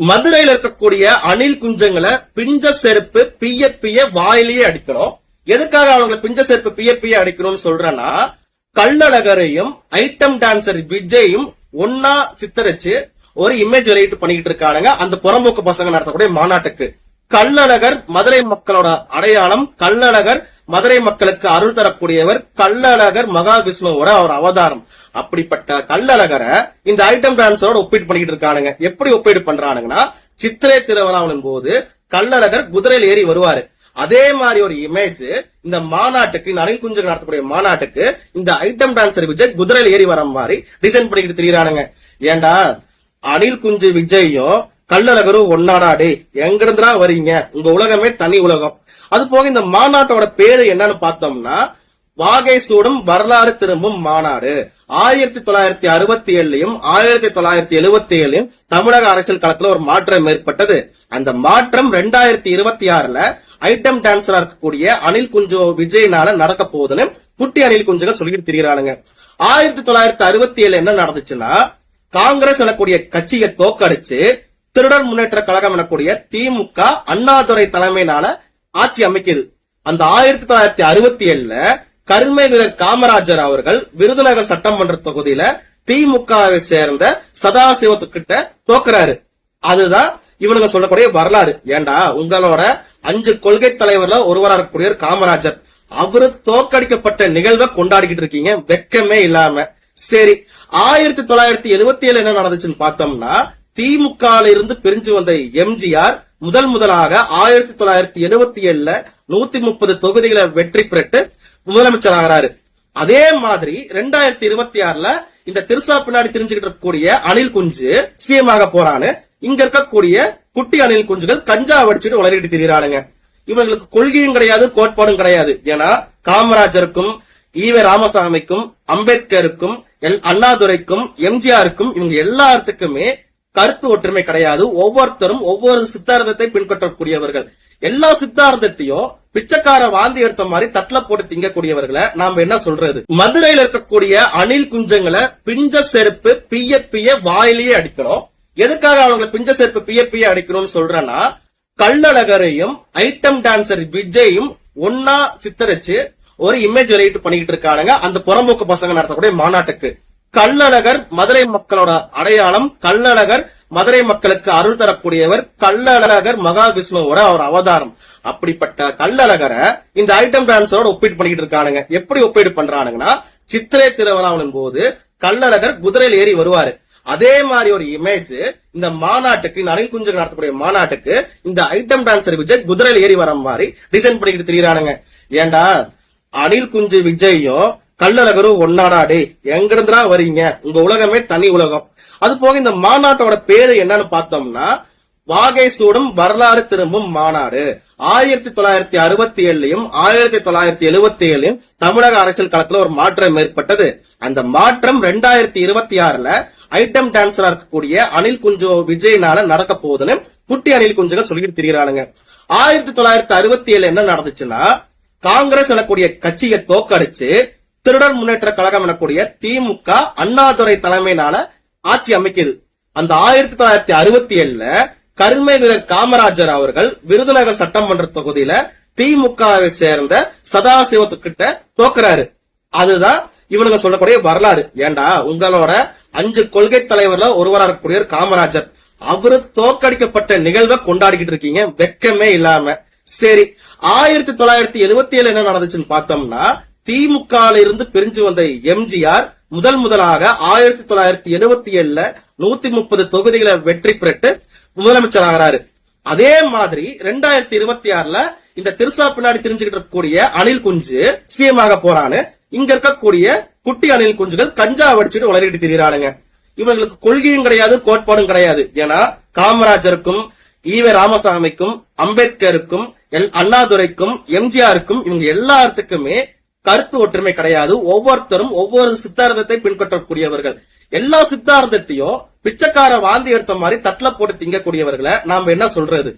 மதுரையில இருக்கக்கூடிய அணில் குஞ்சங்களை பிஞ்ச செருப்பு பிய பிய வாயிலேயே அடிக்கணும் எதுக்காக அவங்களை பிஞ்ச செருப்பு பிய பிய அடிக்கணும்னு சொல்றேன்னா கள்ளழகரையும் ஐட்டம் டான்சர் விஜயும் ஒன்னா சித்தரிச்சு ஒரு இமேஜ் வெளியிட்டு பண்ணிக்கிட்டு இருக்கானுங்க. அந்த புறம்போக்கு பசங்க நடத்தக்கூடிய மாநாட்டுக்கு. கள்ளழகர் மதுரை மக்களோட அடையாளம் கள்ளழகர் மதுரை மக்களுக்கு அருள் தரக்கூடியவர் கள்ளழகர் மகாவிஷ்ணுவோட அவர் அவதாரம். அப்படிப்பட்ட கள்ளழகரை இந்த ஐட்டம் டான்ஸரோட ஒப்பீடு பண்ணிக்கிட்டு இருக்கானுங்க. எப்படி ஒப்பீடு பண்றானுங்கன்னா சித்திரை திருவிழாவின் போது கள்ளழகர் குதிரையில் ஏறி வருவாரு. அதே மாதிரி ஒரு இமேஜ் இந்த மாநாட்டுக்கு இந்த அணில் குஞ்சுகள் நடத்தக்கூடிய மாநாட்டுக்கு இந்த ஐட்டம் டான்சர் விஜய் குதிரையில் ஏறி வர மாதிரி டிசைன் பண்ணிக்கிட்டு திரியறானுங்க. ஏண்டா அணில் குஞ்சு விஜயும் கள்ளழகரும் ஒன்னாடா டேய் வரீங்க? உங்க உலகமே தனி உலகம். அது போக இந்த மாநாட்டோட பேரு என்னன்னு பார்த்தோம்னா வாகை சூடும் வரலாறு திரும்பும் மாநாடு. ஆயிரத்தி தொள்ளாயிரத்தி அறுபத்தி ஏழுலயும் ஆயிரத்தி தொள்ளாயிரத்தி எழுபத்தி ஏழுலயும் தமிழக அரசியல் களத்துல ஒரு மாற்றம் ஏற்பட்டது. அந்த மாற்றம் ரெண்டாயிரத்தி இருபத்தி ஆறுல ஐட்டம் டான்சரா இருக்கக்கூடிய அனில் குஞ்சு விஜய்னால நடக்க போகுதுன்னு குட்டி அனில் குஞ்சுகள் சொல்லிட்டு திரிகிறானுங்க ஆயிரத்தி தொள்ளாயிரத்தி அறுபத்தி ஏழு என்ன நடந்துச்சுன்னா காங்கிரஸ் எனக்கூடிய கட்சியை தோக்கடிச்சு திருடர் முன்னேற்ற கழகம் எனக்கூடிய திமுக அண்ணாதுரை தலைமையினால ஆட்சி அமைக்குது. அந்த ஆயிரத்தி தொள்ளாயிரத்தி அறுபத்தி ஏழுல கருமை வீரர் காமராஜர் அவர்கள் விருதுநகர் சட்டமன்ற தொகுதியில திமுகவை சேர்ந்த சதாசிவத்துக்கிட்ட தோக்குறாரு. அதுதான் இவனுங்க சொல்லக்கூடிய வரலாறு. ஏண்டா உங்களோட அஞ்சு கொள்கை தலைவர்ல ஒருவரா இருக்கக்கூடிய காமராஜர். அவரு தோக்கடிக்கப்பட்ட நிகழ்வை கொண்டாடிக்கிட்டு இருக்கீங்க. வெக்கமே இல்லாம. சரி ஆயிரத்தி தொள்ளாயிரத்தி எழுபத்தி ஏழு என்ன நடந்துச்சுன்னு பார்த்தோம்னா திமுக இருந்து பிரிஞ்சு வந்த எம்ஜிஆர் முதல் முதலாக ஆயிரத்தி தொள்ளாயிரத்தி எழுபத்தி ஏழுல நூத்தி முப்பது தொகுதிகளை வெற்றி பெற்று முதலமைச்சர் ஆகிறாரு அதே மாதிரி ரெண்டாயிரத்தி இருபத்தி ஆறுல இந்த திருசா பின்னாடி தெரிஞ்சுக்கிட்டு இருக்கக்கூடிய அணில் குஞ்சு சிஎம் ஆக போறான்னு இங்க இருக்கக்கூடிய குட்டி அணில் குஞ்சுகள் கஞ்சா வடிச்சிட்டு வளரிட்டு திரியறானுங்க. இவங்களுக்கு கொள்கையும் கிடையாது கோட்பாடும் கிடையாது. ஏன்னா காமராஜருக்கும் ஈவ ராமசாமிக்கும் அம்பேத்கருக்கும் எல் அண்ணாதுரைக்கும் எம்ஜிஆருக்கும் இவங்க எல்லாத்துக்குமே கருத்து ஒற்றுமை கிடையாது. ஒவ்வொருத்தரும் ஒவ்வொரு சித்தாந்தத்தை பின்பற்றக்கூடியவர்கள். எல்லா சித்தாந்தத்தையும் பிச்சைக்கார வாந்தி எடுத்த மாதிரி தட்டுல போட்டு திங்கக்கூடியவர்களை நாம என்ன சொல்றது? மதுரையில இருக்கக்கூடிய அணில் குஞ்சங்களை பிஞ்ச செருப்பு பிய பிய வாயிலேயே அடிக்கணும். எதுக்காக அவங்களை பிஞ்ச செருப்பு பிய பிய அடிக்கணும்னு சொல்றேன்னா கள்ளழகரையும் ஐட்டம் டான்சர் விஜயும் ஒன்னா சித்தரிச்சு ஒரு இமேஜ் வெளியிட்டு பண்ணிக்கிட்டு இருக்கானுங்க. அந்த புறம்போக்கு பசங்க நடத்தக்கூடிய மாநாட்டுக்கு. கள்ளழகர் மதுரை மக்களோட அடையாளம் கள்ளழகர் மதுரை மக்களுக்கு அருள் தரக்கூடியவர் கள்ளழகர் மகாவிஷ்ணுவோட அவர் அவதாரம். அப்படிப்பட்ட கள்ளழகரை இந்த ஐட்டம் டான்ஸரோட ஒப்பீடு பண்ணிக்கிட்டு இருக்கானுங்க. எப்படி ஒப்பீடு பண்றானுங்கன்னா சித்திரை திருவிழாவின் போது கள்ளழகர் குதிரையில் ஏறி வருவாரு. அதே மாதிரி ஒரு இமேஜ் இந்த மாநாட்டுக்கு இந்த அணில் குஞ்சுகள் நடத்தக்கூடிய மாநாட்டுக்கு இந்த ஐட்டம் டான்சர் விஜய் குதிரையில் ஏறி வர மாதிரி டிசைன் பண்ணிக்கிட்டு திரியறானுங்க. ஏண்டா அணில் குஞ்சு விஜயும் கள்ளழகரும் ஒன்னாடாடே எங்கிருந்துடா வரீங்க? உங்க உலகமே தனி உலகம். அது போக இந்த மாநாட்டோட பேரு என்னன்னு பார்த்தோம்னா வாகை சூடும் வரலாறு திரும்பும் மாநாடு. ஆயிரத்தி தொள்ளாயிரத்தி அறுபத்தி ஏழுலயும் ஆயிரத்தி தொள்ளாயிரத்தி எழுபத்தி ஏழுலயும் தமிழக அரசியல் களத்துல ஒரு மாற்றம் ஏற்பட்டது. அந்த மாற்றம் ரெண்டாயிரத்தி இருபத்தி ஆறுல ஐட்டம் டான்ஸரா இருக்கக்கூடிய அனில் குஞ்சு விஜய்னால நடக்க போகுதுன்னு குட்டி அனில் குஞ்சுகள் சொல்லிட்டு தெரிகிறானுங்க ஆயிரத்தி தொள்ளாயிரத்தி அறுபத்தி ஏழு என்ன நடந்துச்சுன்னா காங்கிரஸ் எனக்கூடிய கட்சியை தோக்கடிச்சு திருடர் முன்னேற்ற கழகம் எனக்கூடிய திமுக அண்ணாதுரை தலைமையினால ஆட்சி அமைக்குது. அந்த ஆயிரத்தி தொள்ளாயிரத்தி அறுபத்தி ஏழுல கருமை வீரர் காமராஜர் அவர்கள் விருதுநகர் சட்டமன்ற தொகுதியில திமுகவை சேர்ந்த சதாசிவத்துக்கிட்ட தோக்குறாரு. அதுதான் இவனுங்க சொல்லக்கூடிய வரலாறு. ஏண்டா உங்களோட அஞ்சு கொள்கை தலைவர்ல ஒருவரா இருக்கக்கூடிய காமராஜர். அவரு தோக்கடிக்கப்பட்ட நிகழ்வை கொண்டாடிக்கிட்டு இருக்கீங்க. வெக்கமே இல்லாம. சரி ஆயிரத்தி தொள்ளாயிரத்தி எழுபத்தி ஏழு என்ன நடந்துச்சுன்னு பார்த்தோம்னா திமுக இருந்து பிரிஞ்சு வந்த எம்ஜிஆர் முதல் முதலாக ஆயிரத்தி தொள்ளாயிரத்தி எழுபத்தி ஏழுல நூத்தி முப்பது தொகுதிகளை வெற்றி பெற்று முதலமைச்சர் ஆகிறாரு. அதே மாதிரி ரெண்டாயிரத்தி இருபத்தி ஆறுல இந்த திருசா பின்னாடி தெரிஞ்சுக்கிட்டு இருக்கக்கூடிய அணில் குஞ்சு சிஎம் ஆக போறான்னு இங்க இருக்கக்கூடிய குட்டி அணில் குஞ்சுகள் கஞ்சா வடிச்சுட்டு வளரிட்டு திரியறானுங்க. இவங்களுக்கு கொள்கையும் கிடையாது கோட்பாடும் கிடையாது. ஏன்னா காமராஜருக்கும் ஈவ ராமசாமிக்கும் அம்பேத்கருக்கும் எல் அண்ணாதுரைக்கும் எம்ஜிஆருக்கும் இவங்க எல்லாத்துக்குமே கருத்து ஒற்றுமை கிடையாது. ஒவ்வொருத்தரும் ஒவ்வொரு சித்தாந்தத்தை பின்பற்றக்கூடியவர்கள். எல்லா சித்தாந்தத்தையும் பிச்சைக்கார வாந்தி எடுத்த மாதிரி தட்டில போட்டு திங்கக்கூடியவர்களை நாம என்ன சொல்றது?